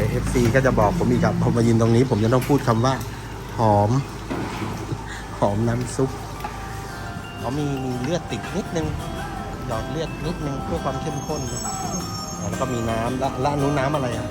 ดี๋ยวเอฟซีก็จะบอกผมอีกครับผมมายืนตรงนี้ ผมจะต้องพูดคำว่า หอม หอมน้ำซุปเขามีมีเลือดติดนิดนึงหยอดเลือดนิดนึงเพื่อความเข้มข้น แล้วก็มีน้ำและแล้วอันนู้นน้ำอะไรอะ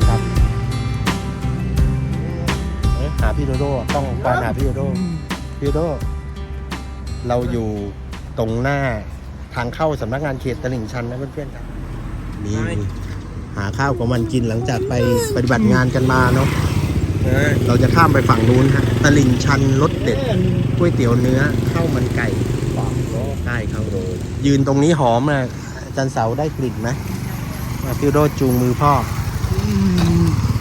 ดีครับเพื่อนๆครับเอ๊ะหาพี่โดโดต้องการหาพี่โดโดพี่โดโดเราอยู่ตรงหน้าทางเข้าสำนักงานเขตตลิ่งชันนะเพื่อนๆครับนี่หาข้าวกับมันกินหลังจากไปปฏิบัติงานกันมาเนาะเราจะข้ามไปฝั่งนู้นฮะตลิ่งชันรสเด็ดก๋วยเตี๋ยวเนื้อข้าวมันไก่ใช่ครับยืนตรงนี้หอมนะอาจารย์เสาได้กลิ่นไหมมาพี่โดจูงมือพ่อ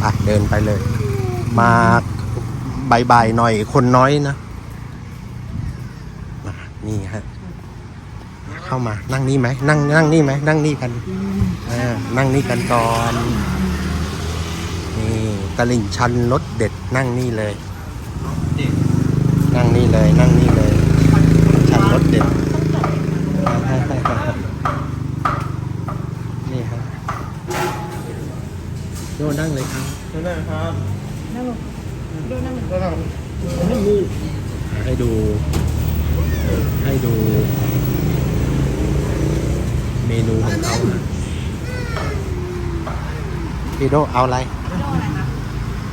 อะเดินไปเลย มาบ่ายๆหน่อยคนน้อยนะมานี่ฮะเข้ามานั่งนี่ไหมนั่งนั่งนี่ไหมนั่งนี่กันอ่านั่งนี่กันก่อนนี่ตลิ่งชันรสเด็ดนั่งนี่เลย นั่งนี่เลยนั่งนี่เลยชันรสเด็ด นี่ฮะโย นั่งเลยครับได้ครับให้ดู ให้ดู เมนูของเขานะพี่โดเอาอะไร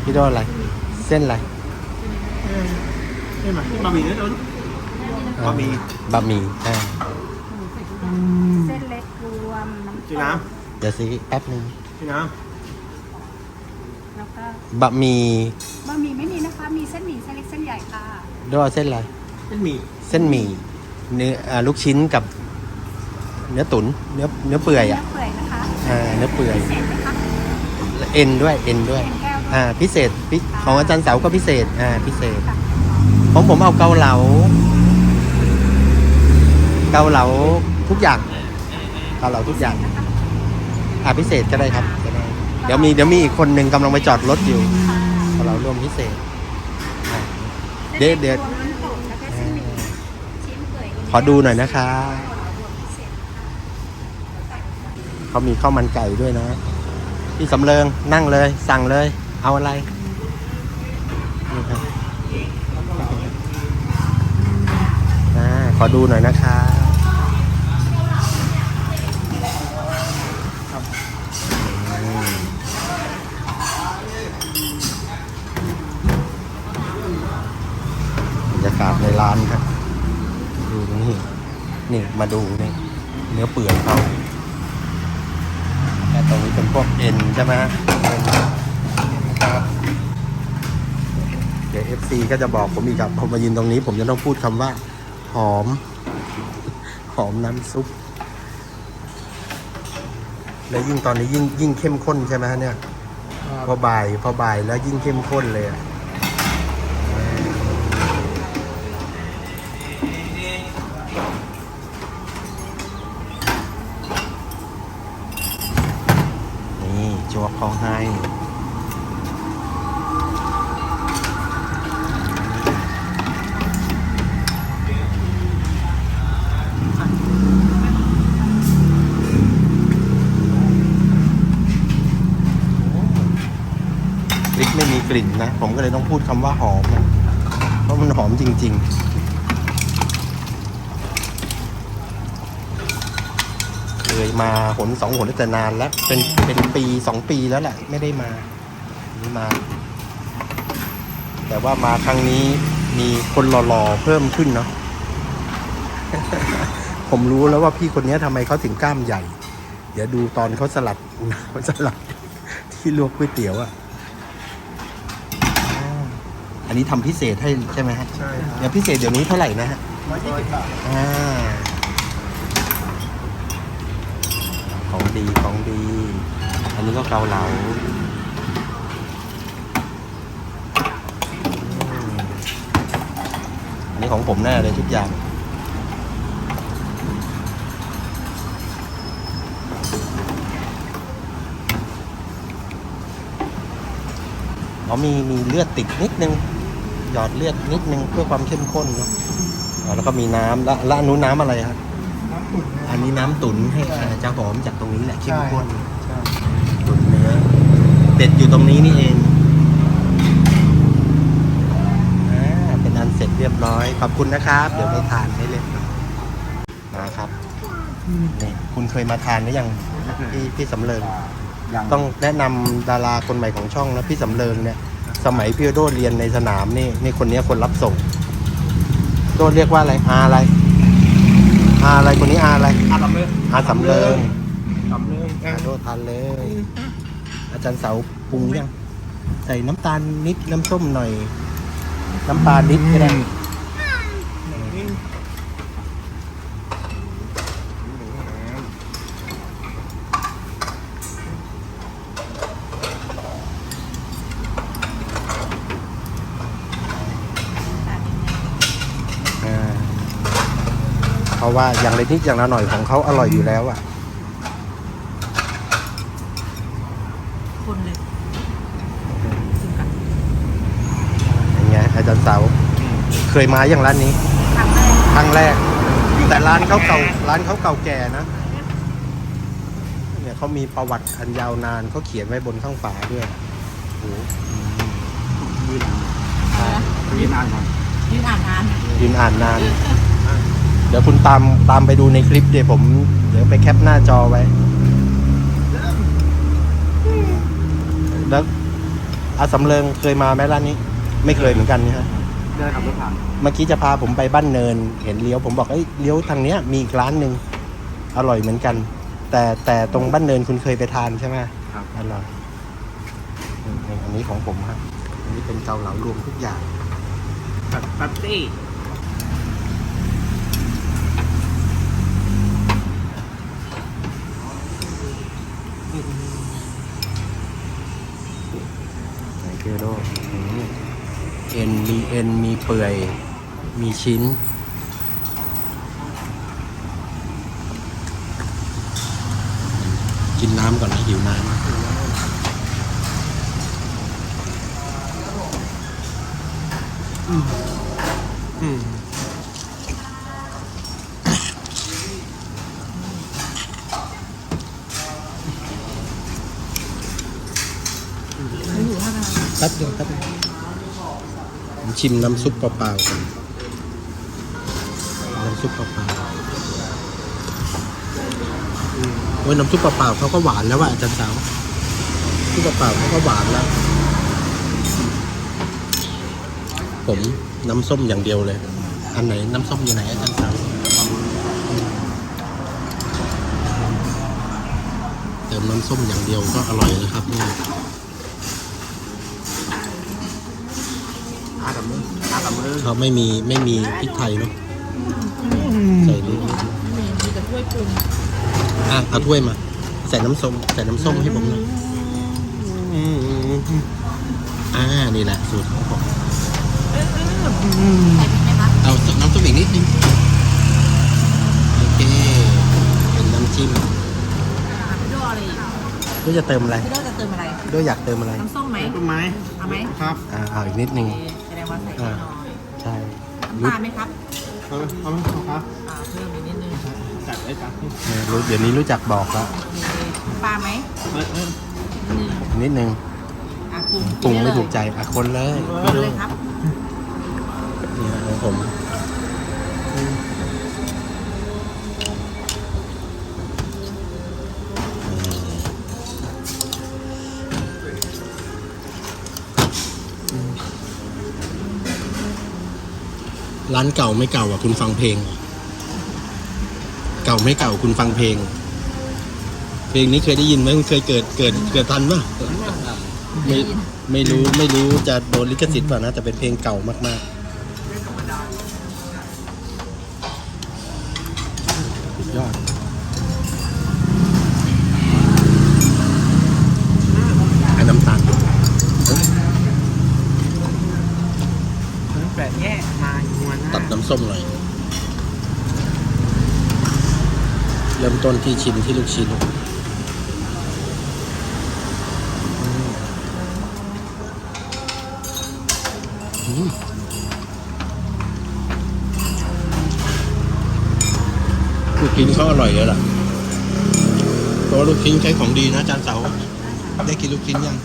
พี่โดอะไร เส้นอะไรใช่ไหมบะหมี่เนี่ยเราบะหมี่บะหมี่อ่าเส้นเล็กรวมน้ำจีตน้กเดี๋ยวสิแป๊บหนึ่งำจีน้แล้วก็ บะหมี่บะหมี่ไม่มีนะคะ มีเส้นหมี่เส้นเล็กเส้นใหญ่ค่ะโดเอาเส้นอะไรำเป็นหมี่เส้นหมี่เนื้ออ่าลูกชิ้นกับ เนื้อตุ๋นเนื้อเนื้อเปื่อยเนื้อะอเปื่อยนะคะอ่าเนื้อเปื่อยพิเศษไหมคะ เอ็นด้วยเอ็นด้วยเป็นแก้วด้วย อ่าพิเศษพิของอาจารย์เสาก็พิเศษอ่าพิเศษ ค่ะของผมเอาเกาเหลา เกาเหลาทุกอย่าง เกาเหลาทุกอย่างนะคะอ่าพิเศษก็ได้ครับก็ได้ เดี๋ยวมีเดี๋ยวมีอีกคนหนึ่งกำลังไปจอดรถอยู่ค่ะเกาเหลารวมพิเศษอะเดี๋ยวเดี๋ยวส้นล็กรวมน้ำตกแล้วก็เส้นหมี่ชิ้นเปื่อยขอดูหน่อยนะคะรวมพิเศษค่ะเขามีข้าวมันไก่ด้วยนะ พี่สำเริงนั่งเลย สั่งเลย เอาอะไรนี่ครับอ่าขอดูหน่อยนะคะอืมบรร ยากาศในร้านครับ ดูนี่นี่มาดูนี่เนื้อเปื่อยเขาแต่ตรงนี้เป็นพวกเอ็นใช่ไหมเอ็นนะครับเดี๋ยวเอฟซีก็จะบอกผมอีกครับผมมายืนตรงนี้ ผมจะต้องพูดคำว่า หอม หอมน้ำซุป แล้วยิ่งตอนนี้ยิ่งยิ่งเข้มข้นใช่ไหมฮะเนี่ยพอบ่ายพอบ่ายแล้วยิ่งเข้มข้นเลยอะ เขาให้พริกไม่มีกลิ่นนะ ผมก็เลยต้องพูดคำว่าหอม เพราะมันหอมจริง ๆ เค ยมาหนสองหนแต่นานแล้ว เป็นเป็นปีสองปีแล้วแหละไม่ได้มานี่มา แต่ว่ามาครั้งนี้มีคนหล่อๆเพิ่มขึ้นเนาะผมรู้แล้วว่าพี่คนนี้ทำไมเขาถึงกล้ามใหญ่ เดี๋ยวดูตอนเขาสลัดเขาสลัดที่ลวกก๋วยเตี๋ยวอะอ่าอันนี้ทำพิเศษให้ใช่ไหมฮะใช่ครับเดี๋ยวพิเศษเดี๋ยวนี้เท่าไหร่นะฮะร้อยยี่สิบบาทอ่าของ ดีของดี อันนี้ก็เกาเหลาอันนี้ของผมแน่เลยทุกอย่างอ๋อมีมีเลือดติดนิดนึง หยอดเลือดนิดนึงเพื่อความเข้มข้นเนาะแล้วก็มีน้ำแล้วแล้วอันนู้นน้ำอะไรครับ น้ำตุ๋นอันนี้น้ำตุ๋นให้อ่าจะหอมจากตรงนี้แหละเข้มข้นใช่ตุ๋นเนื้อเด็ดอยู่ตรงนี้นี่เองอ่าเป็นอันเสร็จเรียบร้อย ขอบคุณนะครับ เดี๋ยวไปทานได้เลยมาครับนี่คุณเคยมาทานหรือยังพี่พี่สำเริงยังต้องแนะนำดาราคนใหม่ของช่องนะพี่สำเริงเนี่ย สมัยพี่โดเรียนในสนามนี่นี่คนเนี้ยคนรับส่ง โดเรียกว่าอะไรอาอะไรอาอะไร คนนี้อาอะไร อาสำเริงอาสำเริงสำเริงอาโดทานเลย อาจารย์เสาปรุงยัง ใส่น้ำตาลนิดน้ำส้มหน่อย น้ำปลานิดก็ได้อ่าเพราะ ว่าอย่างไรนิดอย่างละหน่อยของเขาอร่อยอยู่แล้วอะคนเลยอย่างเงี้ยอาจารย์เสาเคยมาอย่างร้านนี้ครั้งแรกครั้งแรก แต่ร้านเขาเก่าร้านเขาเก่าแก่นะเนี่ยเขามีประวัติอันยาวนานเขาเขียนไว้บนข้างฝาด้วยโอ้โหยืนยืนอ่านก่อนยืนอ่านงานยืนอ่านนาน เดี๋ยวคุณตามตามไปดูในคลิปเดี๋ยวผม เดี๋ยวไปแคปหน้าจอไว้ แล้วอาสำเริงเคยมาไหมร้านนี้ ไม่เคยเหมือนกันนะฮะเดินขับรถผ่านเมื่อกี้จะพาผมไปบ้านเนิน เห็นเลี้ยวผมบอกเอ้ยเลี้ยวทางเนี้ยมีอีกร้านหนึ่งอร่อยเหมือนกัน แต่แต่ตรงบ้านเนินคุณเคยไปทานใช่ไหมครับอร่อยอืมอันนี้ของผมครับอันนี้เป็นเกาเหลารวมทุกอย่างแบบแป๊บซี่ ไนเกโร่อืมเอ็น มีเอ็น มีเปื่อย มีชิ้น กินน้ำก่อนนะหิวน้ำอืมแป๊บเดียวแป๊บเดียวผม ชิมน้ำซุปเปล่าๆก่อนน้ำซุปเปล่าๆโอ้ยน้ำซุปเปล่าๆเขาก็หวานแล้วว่ะอาจารย์สาวซุปเปล่าๆเขาก็หวานแล้ว ผมน้ำส้มอย่างเดียวเลย อันไหนน้ำส้มอยู่ไหนอาจารย์สาวเติมน้ำส้มอย่างเดียวก็อร่อยแล้วครับเนี่ย อาสำเริงอาสำเริงเขาไม่มีไม่มีพริกไทยเนาะใส่นิดมีมีแต่ถ้วยปรุงอะเอาถ้วยมา ใส่น้ำส้มใส่น้ำส้มให้ผมหน่อยอ่านี่แหละสูตรของผมใส่พริกไหมคะเอาน้ำส้มอีกนิดนึงโอเคเป็นน้ำจิ้มพี่โดอะไรอีกด้วยจะเติมอะไรพี่โดจะเติมอะไรด้วยอยากเติมอะไรน้ำส้มไหมต้นไม้เอาไหมครับอ่าเอาอีกนิดนึงโอเคแสดง ว่าใส่แน่นอนใช่น้ำรู้ตาลไหมครับเอาไหมเอาไหมเอาครับอ่าเพิ่มอีกนิดนึงจัดไอ้จัดนี่เออรู้เดี๋ยวนี้รู้จักบอกแล้วโอเคน้ำปลาไหมเออเออนิดนึงนิดนึงอะปรุงปรุงไม่เลยถูกใจอะคนเลยคนเลยครับนี่ของผม ร้านเก่าไม่เก่าอะคุณฟังเพลง เก่าไม่เก่าคุณฟังเพลง เพลงนี้เคยได้ยินไหมคุณเคยเกิดเกิดเกิดทันปะไม่ไม่รู้ไม่รู้จะโดนลิขสิทธิ์เปล่านะ แต่เป็นเพลงเก่ามากๆากยอด ไอ้น้ำตาล แปดแยกมาอยู่วัน ตัดน้ำ ส้มหน่อย เริ่มต้นที่ชิมที่ลูกชิ้นอืมลูกชิ้นเขาอร่อยเลยล่ะเพราะว่าลูกชิ้นใช้ของดีนะอาจานเสาได้กินลูกชิ้นยัง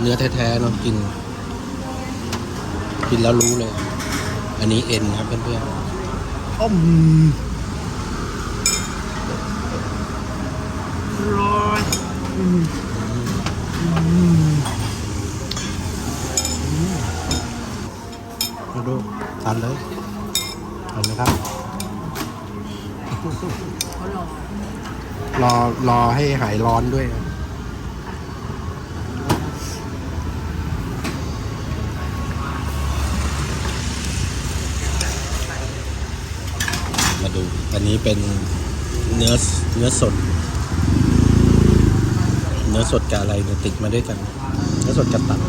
เนื้อแท้ๆเนาะกิน กินแล้วรู้เลย อันนี้เอ็นนะครับเพื่อนๆอ้อมร้อยดูดูทานเลยทานเลยครับ รอรอให้หายร้อนด้วยมา อันนี้เป็นเนื้อเนื้อสด เนื้อสดกับอะไรเนี่ยติดมาด้วยกัน เนื้อสดกับตับ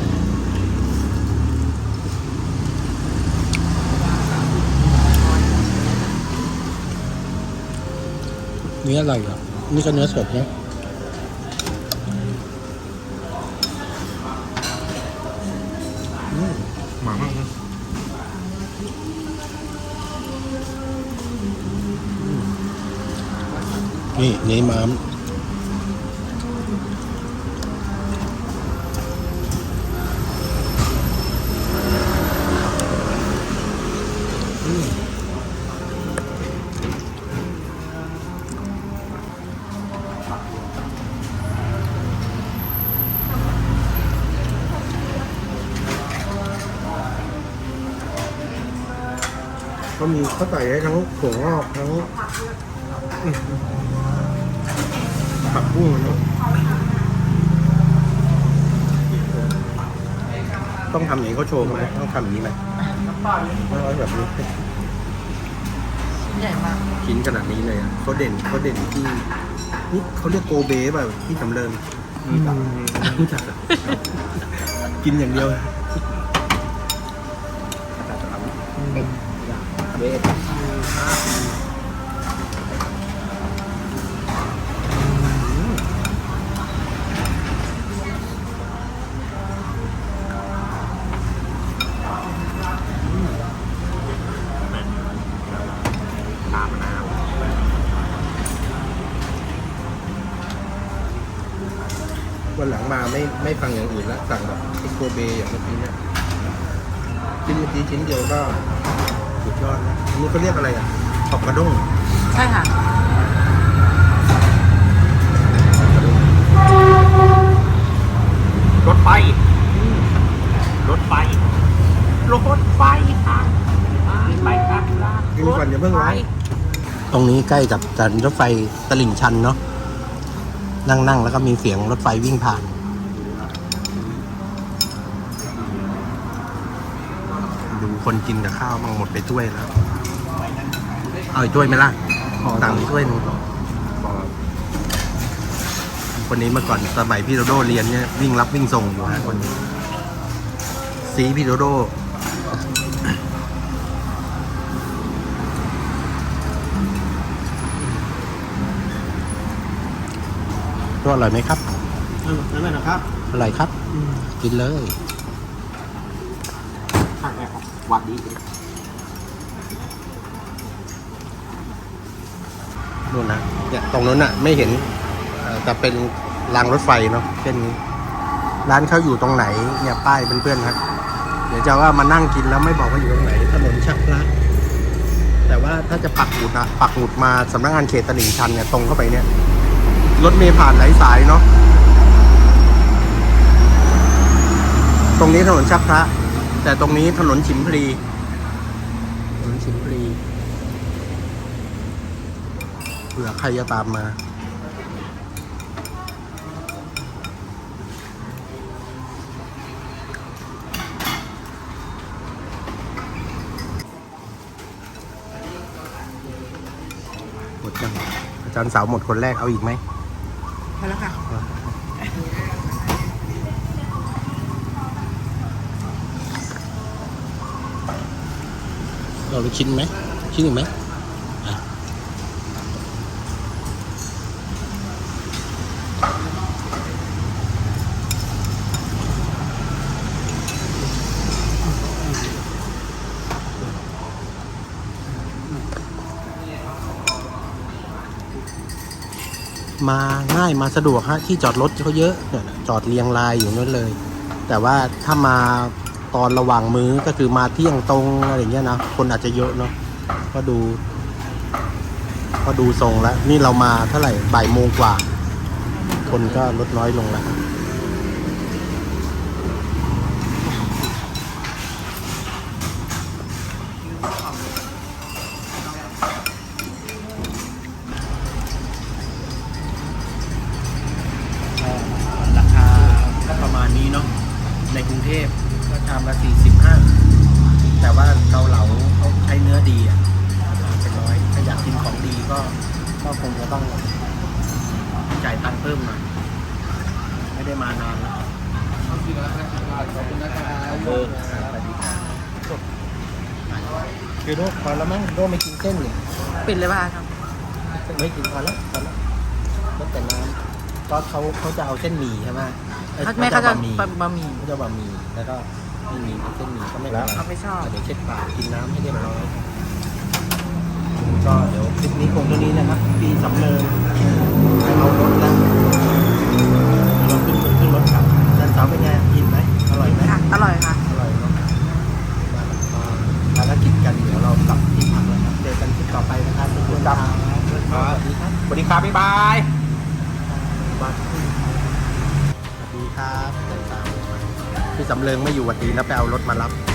เนื้ออะไรอะนี่ก็เนื้อสดนะ นี่นี่ม้ามก็มีเขาใส่ให้ทั้งถั่วงอกทั้ง ผักบุ้งเนาะต้องทำอย่างนี้เขาโชว์ไหมต้องทำอย่างนี้ไหมต้องเอาแบบนี้ใหญ่มากชิ้นขนาดนี้เลยอะเขาเด่นเขาเด่นที่นี่เขาเรียกโกเบแบบที่สำเริงรู้จักอะกินอย่างเดียว ไม่ไม่ฟังอย่างอื่นแล้วสั่งแบบไอ้โกเบอย่างเมื่อกี้เนี่ยชิ้นเมื่อกี้ชิ้นเดียวก็สุดยอดนะอันนี้เขาเรียกอะไรอะขอบกระด้งใช่ค่ะ รถไฟรถไฟรถไฟค่ะไปครับกินก่อนอย่าเพิ่งร้อนตรงนี้ใกล้กับสถานีรถไฟตลิ่งชันเนาะนั่งนั่งแล้วก็มีเสียงรถไฟวิ่งผ่าน ดู คนกินกับข้าวมังหมดไปถ้วยแล้ว เอาอีกถ้วยไหมล่ะสั่งอีกถ้วยหนึงคนนี้เมื่อก่อนสมัยพี่โดโดเรียนเนี่ยวิ่งรับวิ่งส่งอยู่ฮะคนนี้ซีพี่โดโดตัวอร่อยไหมครับเออนั่นแหละนะครับอร่อยครับ กินเลยข้างแอร์ วัดดีนู่นนะเนี่ยตรงนั้นน่ะ ไม่เห็นแต่เป็นรางรถไฟเนาะเช่นนี้ ร้านเขาอยู่ตรงไหน เนี่ยป้ายเพื่อนๆครับเดี๋ยวจะว่ามานั่งกินแล้วไม่บอกว่าอยู่ตรงไหนถนนชักพระแต่ว่าถ้าจะปักหมุดนะปักหมุดมาสำนักงานเขตตลิ่งชันเนี่ยตรงเข้าไปเนี่ยรถเมล์ผ่านหลายสายเนาะตรงนี้ถนนชักพระ แต่ตรงนี้ถนนฉิมพลีถนนฉิมพลีเผื่อใครจะตามมา หมดจังอาจารย์สาวหมดคนแรกเอาอีกไหมพอแล้วค่ะ เราไปชิ้นไหมชิ้นหนึ่งไหมมาง่ายมาสะดวกฮะที่จอดรถเขาเยอะจอดเรียงรายอยู่นั่นเลย แต่ว่าถ้ามา ตอนระหว่างมื้อก็คือมาเที่ยงตรงอะไรอย่างเงี้ยนะคนอาจจะเยอะเนาะก็ดู ก็ดูทรงแล้ว นี่เรามาเท่าไหร่บ่ายโมงกว่า คนก็ลดน้อยลงแล้ว งจะต้องจ่ายตังค์เพิ่มหน่อยไม่ได้มานานแล้วขอบคุณนะครับเออสวัสดีครับคือโดพอแล้วมั้งโดไม่กินเส้นเนี่ยปิดเลยป่ะครับไม่กินพอแล้วพอแล้วลดแต่น้ำก็เขาเขาจะเอาเส้นหมี่ใช่ไหมอ้ยแม่เขาจะบะหมี่บะหมี่เขาจะบะหมี่แล้วก็ไม่มีเป็นเส้นหมี่ก็ไม่เป็นเขาไม่ชอบเดี๋ยวเช็ดปากกินน้ำให้เรียบร้อยก็เดี๋ยวคลิปนี้คงเท่านี้นะครับ สำเนินให้เอารถแล้วเดี๋ยวเราขึ้นขึ้นรถกลับด้านสาวเป็นไงกินไหมอร่อยไหมค่ะอร่อยค่ะอร่อยเนาะมามาภารกิจกันเดี๋ยวเรากลับที่พักแล้วครับเจอกันคลิปต่อไปนะครับทุกคนครับสวัสดีครับสวัสดีครับบ๊ายบายบ้านทุ่งสวัสดีครับเดินตามพี่สำเริงไม่อยู่วันดีแล้วไปเอารถมารับเจอกันคลิปต่อไปครับ